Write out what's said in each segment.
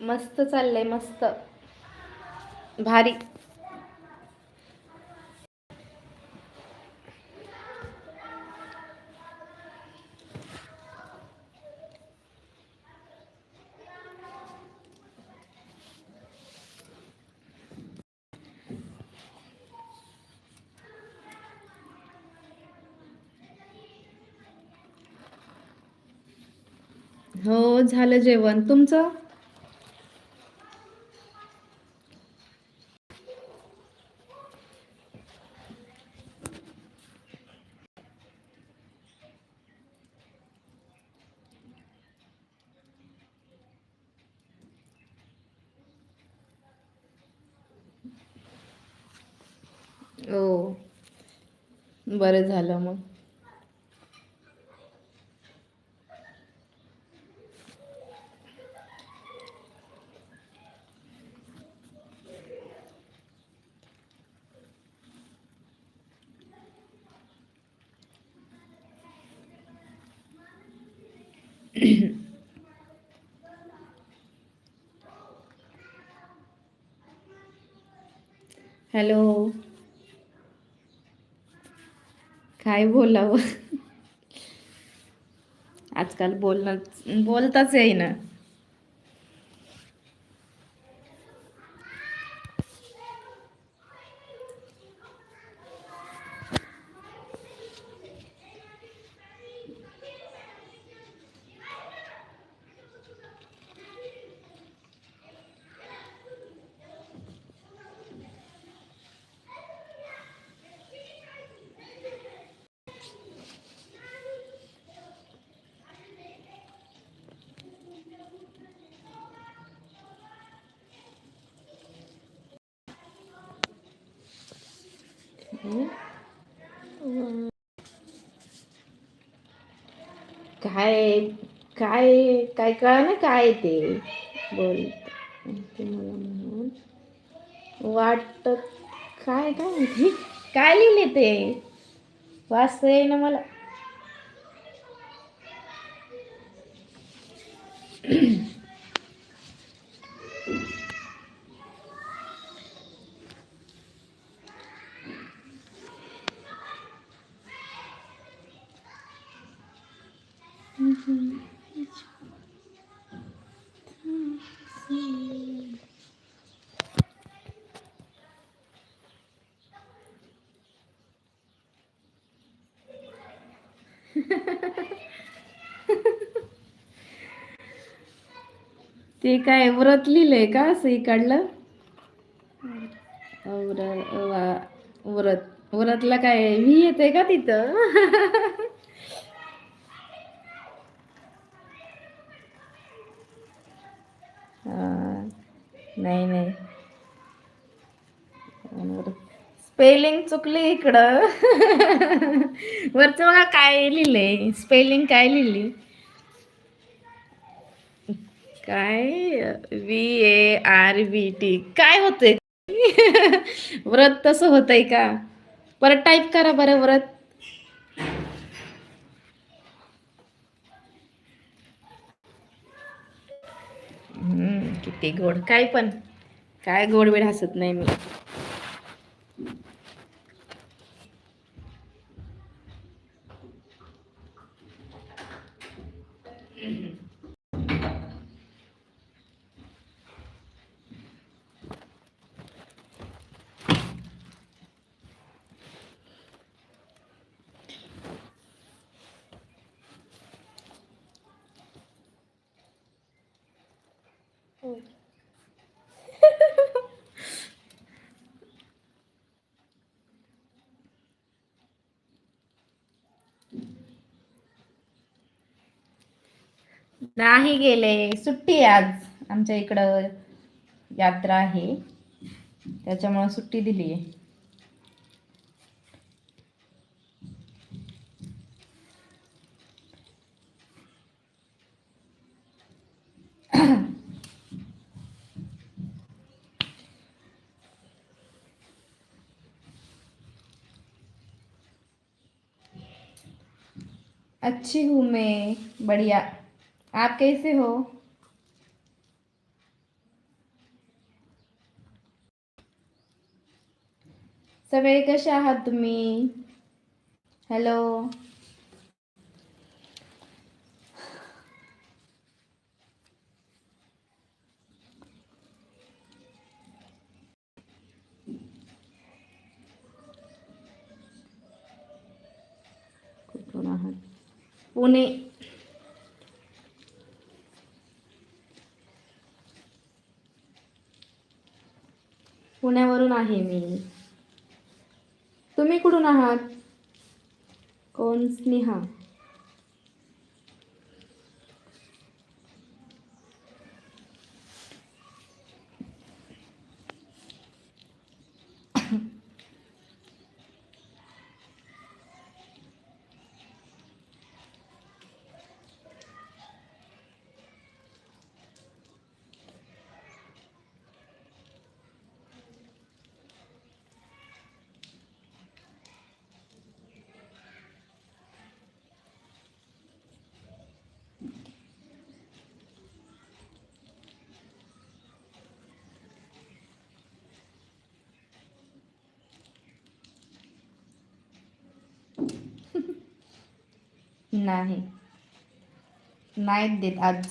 मस्त चाललंय मस्त. भारी. हो झालं जेवण. तुमचं हो बरं झालं मग. हॅलो. काय बोलावं? आजकाल बोलणं बोलताच येईना. काय काय काय कळा ना काय ते? बोल. तुम्हाला मला म्हणून वाटत काय काय म्हणते? काय लिहिले ते? वाचता येईना मला. ते काय व्रत लिहिलंय का असं काढलं व्रत. व्रतला काय मी येते का तिथं? नाही नाही. स्पेलिंग चुकली इकडं. वरचं बघा काय लिहिलंय. स्पेलिंग काय लिहिली? काय? V A R V T काय होतंय? व्रत तसं होतंय का? परत टाईप करा बरं व्रत. हम्म, किती गोड. काय पण. काय गोड वेळ हसत नाही मी. नाही गेले. सुट्टी आज. आमच्या इकडं यात्रा आहे. त्याच्यामुळे सुट्टी दिली आहे. अच्छी हूँ मैं. बढ़िया. आप कैसे हो? सवेरे कसे आहात तुम्ही? हेलो पुणे पुण्यावरून आहे मी. तुम्ही कुठून आहात? कोण? स्नेहा. नाही. नाहीत देत आज.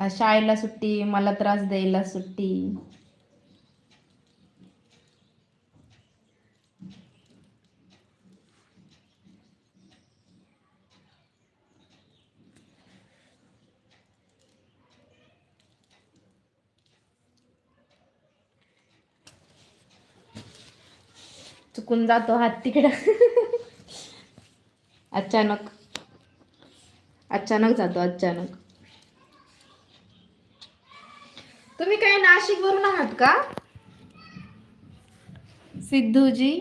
शाळेला सुट्टी मला त्रास द्यायला सुट्टी. चुकून जातो हात तिकडं. अचानक. अचानक जातो अचानक. तुम्ही काय नाशिक वरून आहात का? सिद्धूजी.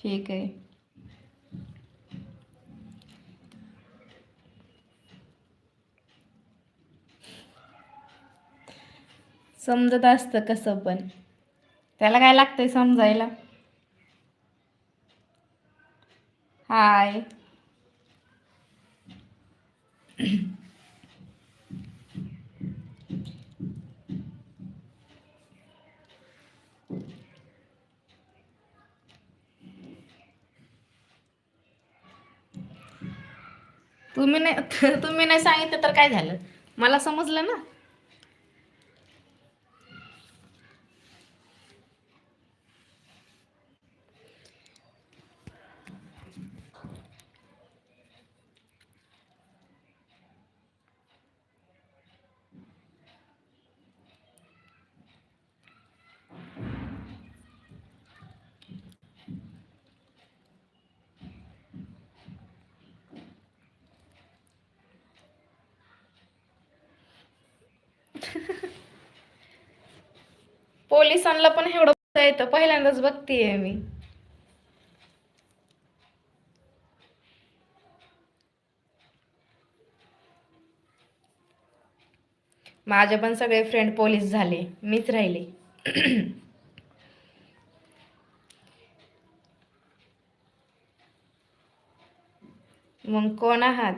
ठीक आहे. समजत असतं कसं पण. त्याला काय लागतंय समजायला? हाय. तुम्ही नाही तुम्ही नाही सांगितलं तर काय झालं? मला समजलं ना? पोलिसांना पण एवढं येतं. पहिल्यांदाच बघतीये मी. माझे पण सगळे फ्रेंड पोलीस झाले. मीच राहिले. मग कोण आहात?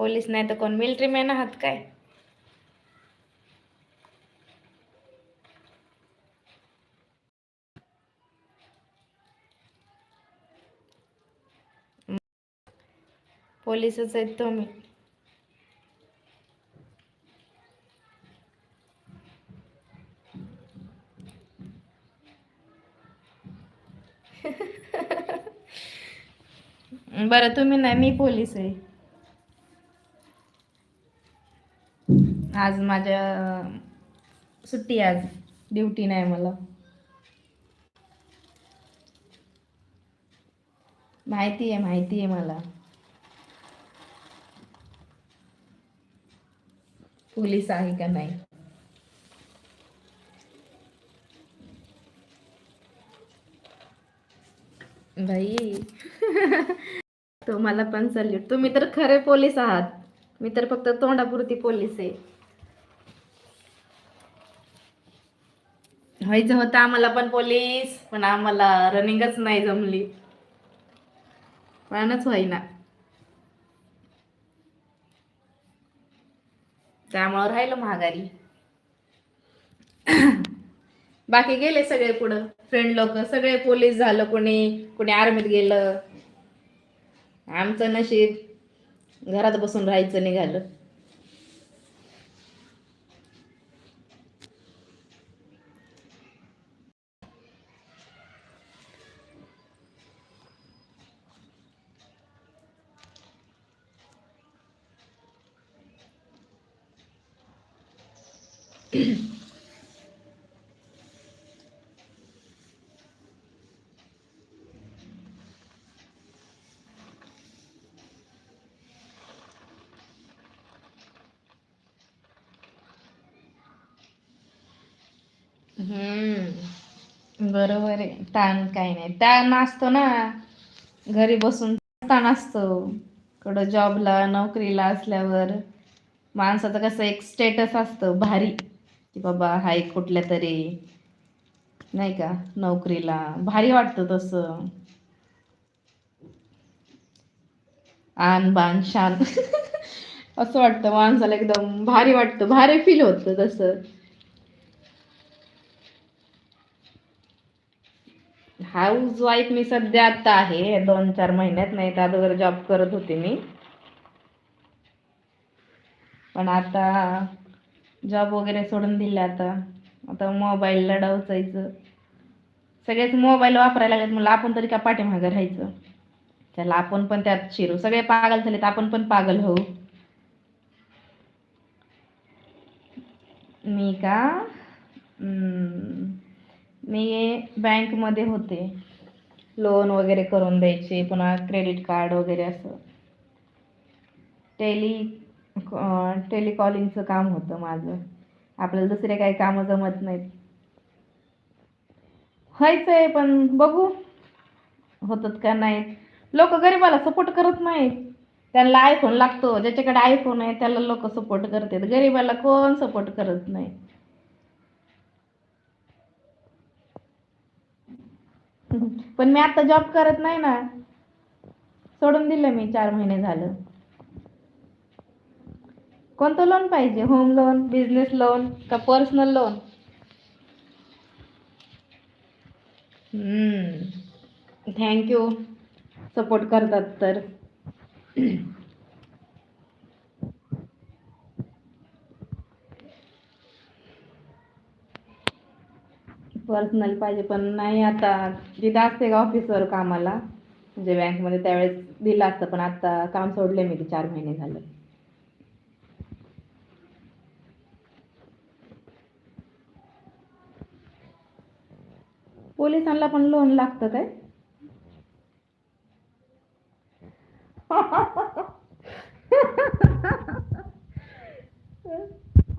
पोलीस नाही तर कोण? मिलिटरी मॅन आहात काय? पोलीसच आहेत तुम्ही. बरं तुम्ही नाही मी पोलीस आहे. आज माझ्या सुट्टी आज. ड्युटी नाही मला. माहिती आहे माहिती आहे मला. पोलीस आहे का नाही? भाई तुम्हाला पण सल्यूट तुम्ही तर खरे पोलीस आहात. मी तर फक्त तोंडापुरती पोलीस आहे. व्हायचं होतं आम्हाला पण पोलीस. पण आम्हाला रनिंगच नाही जमली. पणच होईना. त्यामुळं राहिलं महागारी. बाकी गेले सगळे पुढं. फ्रेंड लोक सगळे पोलीस झालं कोणी कोणी आर्मीत गेलं. आमचं नशीब. घरात बसून राहायचं निघालं. बरोबर आहे. ताण काही नाही. ताण असतो ना. घरी बसून ताण असतो. कडं जॉबला नोकरीला असल्यावर माणसाचं कसं एक स्टेटस असतं. भारी. की बाबा हाय कुठल्या तरी नाही का नोकरीला. भारी वाटतं तसं. आन बान शान. असं वाटतं माणसाला एकदम भारी वाटतं भारी फील होतं तसं. हाऊस वाईफ मी सध्या आता आहे दोन चार महिन्यात नाही तर अगोदर जॉब करत होते मी. पण आता जॉब वगैरे सोडून दिले आता. आता मोबाईलला डावचायचं. सगळेच मोबाईल वापरायला लागलेत म्हणलं आपण तरी का पाठीमागं राहायचं? त्याला आपण पण त्यात शिरू. सगळे पागल झालेत आपण पण पागल होऊ. मी का? मी बँकमध्ये होते. लोन वगैरे करून द्यायचे पुन्हा क्रेडिट कार्ड वगैरे असं. टेली टेलिकॉलिंगचं काम होतं माझं. आपल्याला दुसरे काही कामं जमत नाहीत. व्हायचंय पण बघू. होतात का नाही. लोक गरीबाला सपोर्ट करत नाहीत त्यांना आयफोन लागतो. ज्याच्याकडे आयफोन आहे त्याला लोक सपोर्ट करतात. गरीबाला कोण सपोर्ट करत नाही? पण मी आता जॉब करत नाही ना. सोडून दिलं मी चार महिने झालं. कोणतं लोन पाहिजे? होम लोन बिझनेस लोन का personal loan thank you support करतात तर. पर्सनल पाहिजे पण नाही आता. तिथं असते का ऑफिसवर कामाला? म्हणजे बँकमध्ये त्यावेळेस दिलं असतं पण आता काम सोडले मी ते चार महिने झालं. पोलिसांना पण लोन लागतं काय?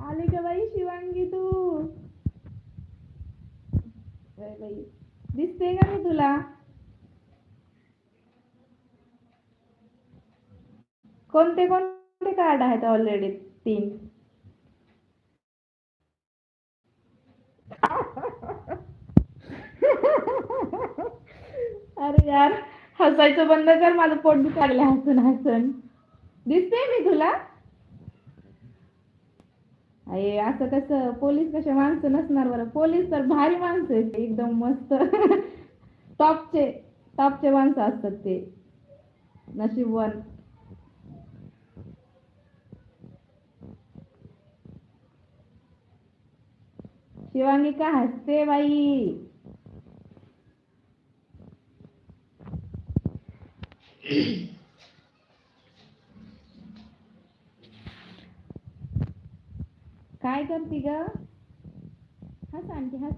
आली का बाई शिवांगी तू. बाई दिसते का मी तुला? कोणते कोणते कार्ड आहेत ऑलरेडी तीन? अरे यार हसायचं बंद कर माझं पोट दुखायला हसून हसून. दिसते मी तुला? अरे असं कसं? पोलीस कसे माणसं नसणार बरं? पोलीस तर भारी माणसं आहेत एकदम मस्त. टॉपचे टॉपचे माणसं असतात ते. नशीबवान. शिवानी का हसते बाई? काय करते ग? हस आणखी हस.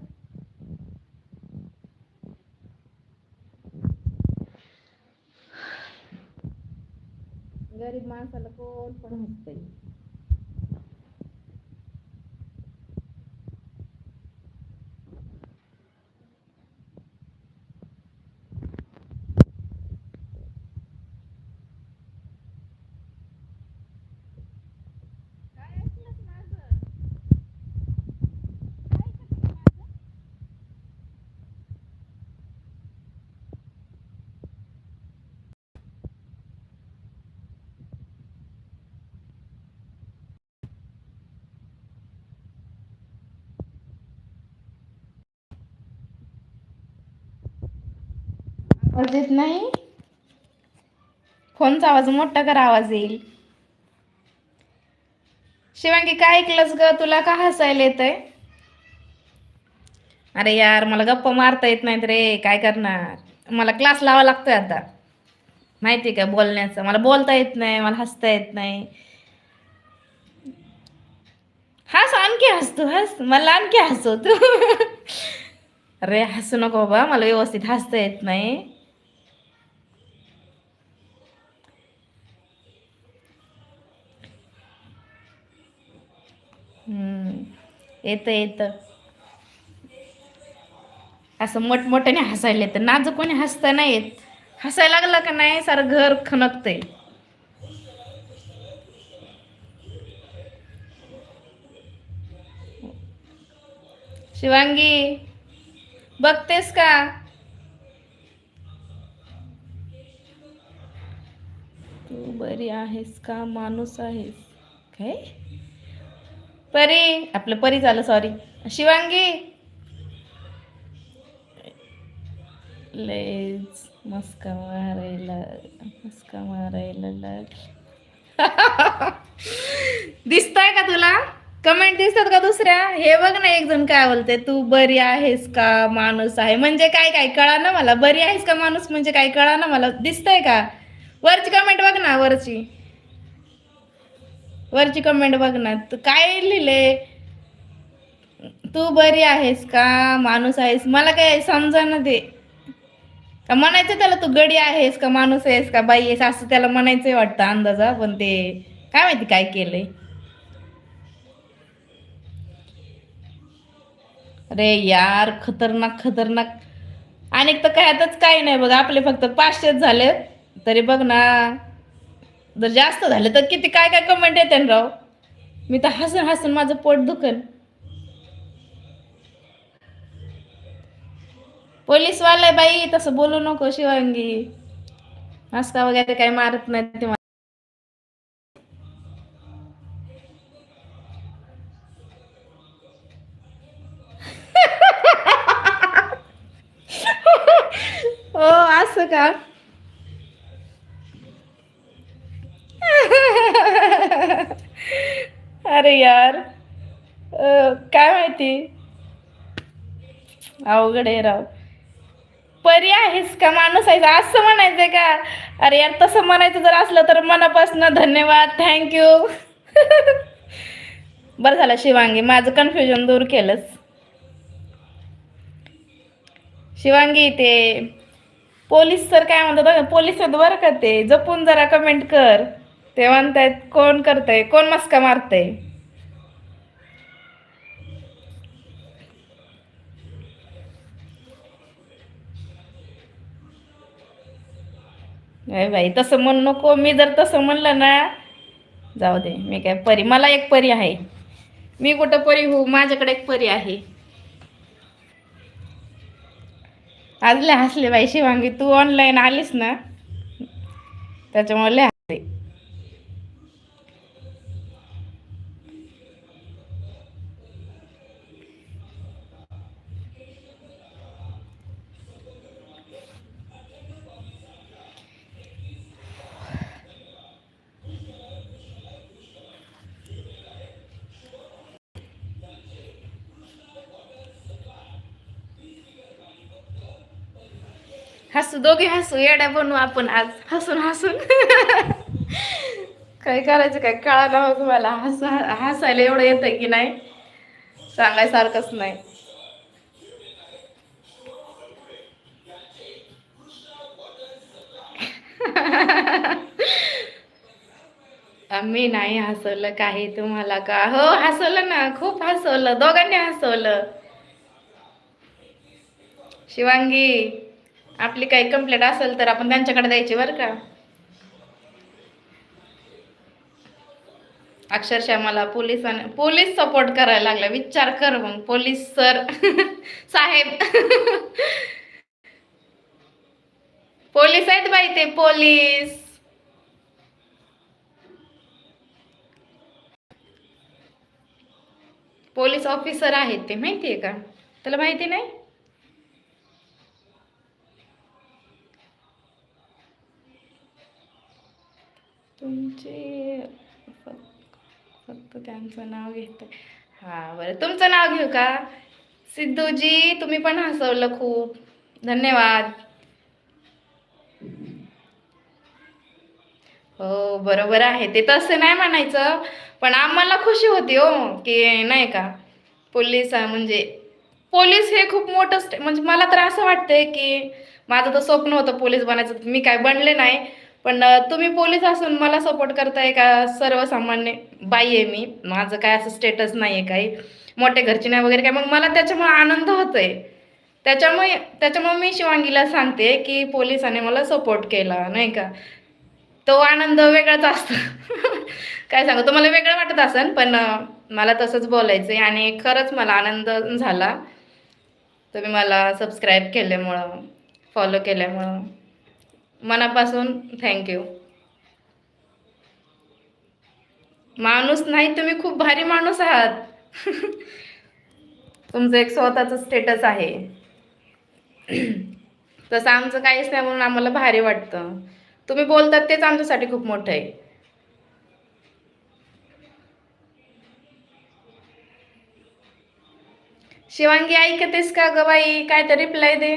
गरीब माणसाला कोण पण हसतंय. आवाज येत नाही? फोनचा आवाज मोठा कर आवाज येईल. शिवांगी काय ऐकलंस ग? तुला का हसायला येतंय? अरे यार मला गप्पा मारता येत नाहीत रे. काय करणार? मला क्लास लावा लागतोय आता. माहिती का बोलण्याचं? मला बोलता येत नाही मला हसता येत नाही. हस आणखी हसतो हस. मला आणखी हसव तू. अरे हसू नको बाबा. मला व्यवस्थित हसता येत नाही. येतं येतं. असं मोठमोठ्याने हसायला येतं. नाजूक कोणी हसता नाही येत. हसायला लागलं का नाही सारं घर खणकतंय. शिवांगी बघतेस का? तू बरी आहेस का? माणूस आहेस. काय? परी आपलं परी झालं सॉरी शिवांगी. लेज मस्का मारायला मस्का मारायला लाग. दिसतंय का तुला? कमेंट दिसतात का दुसऱ्या? हे बघ ना एक जण काय बोलते तू बरी आहेस का माणूस आहे? म्हणजे काय काय कळा ना मला. बरी आहेस का माणूस? म्हणजे काय कळा ना मला. दिसतंय का? वरची कमेंट बघ ना वरची. वरची कमेंट बघ ना. तू काय लिहिले? तू बरी आहेस का? माणूस आहेस. मला काय समजा ना ते का म्हणायचं त्याला तू गडी आहेस का? माणूस आहेस का? बाई आहेस असं त्याला म्हणायचंय वाटतं अंदाजा. पण ते काय माहिती काय केलंय. अरे यार खतरनाक खतरनाक. आणि तर काय आताच काही नाही बघ. आपले फक्त पाचशेच झाले तरी बघ ना. जर जास्त झालं तर किती काय काय कमेंट येते ना राव? मी तर हसून हसून माझं पोट दुखन पोलीसवाला बाई तसं बोलू नको शिवांगी. मस्का वगैरे काही मारत नाही ते हो असं का? अरे यार. काय माहिती? अवघड आहे राव. परी आहेस का? माणूस आहेस. असं म्हणायचंय का? अरे यार तसं म्हणायचं जर असलं तर मनापासून धन्यवाद. थँक्यू बरं झालं शिवांगी. माझं कन्फ्युजन दूर केलंस. शिवांगी ते पोलीस सर काय म्हणतात पोलीस आहेत बरं का ते? जपून जरा कमेंट कर. ते म्हणतायत कोण करतंय? कोण मस्का मारतंय? नाही बाई तसं म्हणू नको. मी जर तसं म्हणलं ना जाऊ दे मी काय परी मला एक परी आहे. मी कुठं परी होऊ? माझ्याकडे एक परी आहे. आज लय हसले बाई शिवांगी तू ऑनलाईन आलीस ना त्याच्यामुळे लय हसले. हसू दोघे हसू येड्या बनू आपण आज. हसून हसून. काय करायचं काय कळालं हो मग मला हस हसायला एवढं येतं की नाही? सांगायसारखंच नाही. मी नाही हसवलं काही तुम्हाला का? हो हसवलं ना. खूप हसवलं. दोघांनी हसवलं. शिवांगी. आपली काही कंप्लेंट असेल तर आपण त्यांच्याकडे द्यायची बरं का? अक्षरशः मला पोलिसांनी पोलीस सपोर्ट करायला लागला. विचार कर मग पोलीस सर. साहेब. पोलीस आहेत बाई ते पोलीस. पोलीस ऑफिसर आहेत ते माहितीये का? तुला माहिती नाही? तुमचे फक्त त्यांचं नाव घेत हां बरं. तुमचं नाव घेऊ का? सिद्धूजी तुम्ही पण हसवलं खूप. धन्यवाद. हो बरोबर आहे. ते तसं नाही म्हणायचं पण आम्हाला खुशी होती हो की नाही का? पोलीस म्हणजे पोलीस हे खूप मोठं स्टे म्हणजे मला तर असं वाटतंय की माझं तर स्वप्न होतं पोलीस बनायचं. मी काय बनले नाही. पण तुम्ही पोलीस असून मला सपोर्ट करताय का सर्वसामान्य? बाई आहे मी. माझं काय असं स्टेटस नाही आहे काही. मोठ्या घरची नाही वगैरे काय मग मला त्याच्यामुळे आनंद होतोय. त्याच्यामुळे त्याच्यामुळे मी शिवांगीला सांगते की पोलिसाने मला सपोर्ट केला नाही का? तो आनंद वेगळाच असतो. काय सांगू? तुम्हाला वेगळं वाटत असेल पण मला तसंच बोलायचं आहे आणि खरंच मला आनंद झाला. तुम्ही मला सबस्क्राईब केल्यामुळं फॉलो केल्यामुळं. मनापासून थँक्यू माणूस नाही तुम्ही खूप भारी माणूस आहात. तुमचं एक स्वतःचं स्टेटस आहे. तसं आमचं काहीच नाही म्हणून आम्हाला भारी वाटतं. तुम्ही बोलतात तेच आमच्यासाठी खूप मोठं आहे. शिवांगी ऐकतेस का ग बाई? काय तर रिप्लाय दे.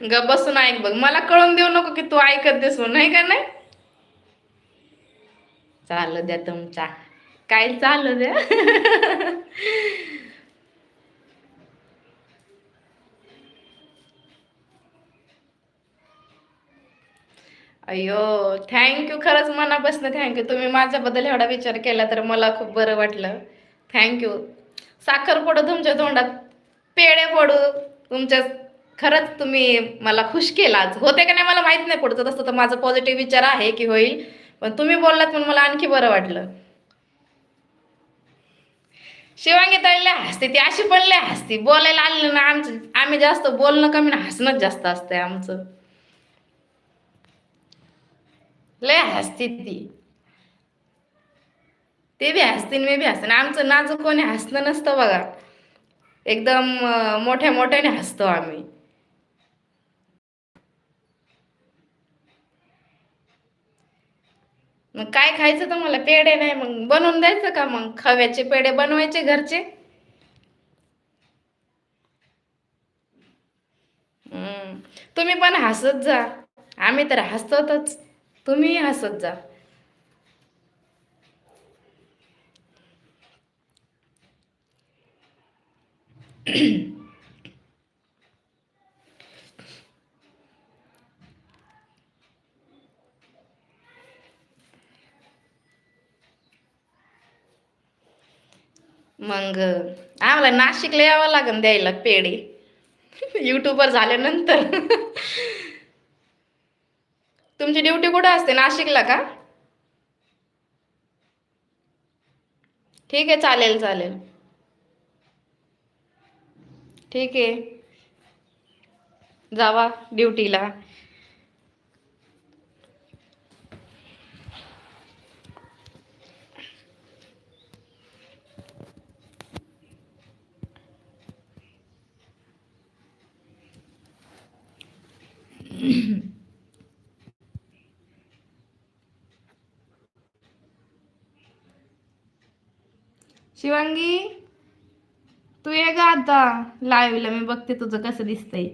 ग बसून ऐक बघ. मला कळून देऊ नको की तू ऐकत देस म्हणून नाही का नाही? चालू द्या तुमचा. काय चालू द्या? अयो थँक्यू खरंच मनापासून थँक्यू तुम्ही माझ्याबद्दल एवढा विचार केला तर मला खूप बरं वाटलं. थँक्यू साखर पडू तुमच्या तोंडात. पेढे पडू तुमच्या खरंच तुम्ही मला खुश केलाच होते का नाही मला माहीत नाही पुढचं. तसं तर माझा पॉझिटिव्ह विचार आहे की होईल. पण तुम्ही बोललात म्हणून मला आणखी बरं वाटलं. शिवांगी तळल्या हसते ती. अशी पण लय हसती. बोलायला आलेलं ना आमचं आम्ही जास्त बोलणं कमी ना हसणंच जास्त असतंय आमचं. लय हसती ती. ते बी हसतील मी बी हसते. आमचं नाजूक कोणी हसणं नसतं बघा. एकदम मोठ्या मोठ्याने हसतो आम्ही. मग काय खायचं तर मला पेढे नाही मग बनवून द्यायचं का मग? खव्याचे पेढे बनवायचे घरचे? हम्म. तुम्ही पण हसत जा. आम्ही तर हसतच तुम्ही हसत जा. मग आम्हाला नाशिकला यावं लागेल द्यायला पेढे. युट्यूबर झाल्यानंतर. तुमची ड्युटी कुठं असते? नाशिकला का? ठीक आहे चालेल चालेल. ठीक आहे. जावा ड्युटीला. शिवांगी तू ये ग आता. लाईव्हला मी बघते तुझं कसं दिसतंय.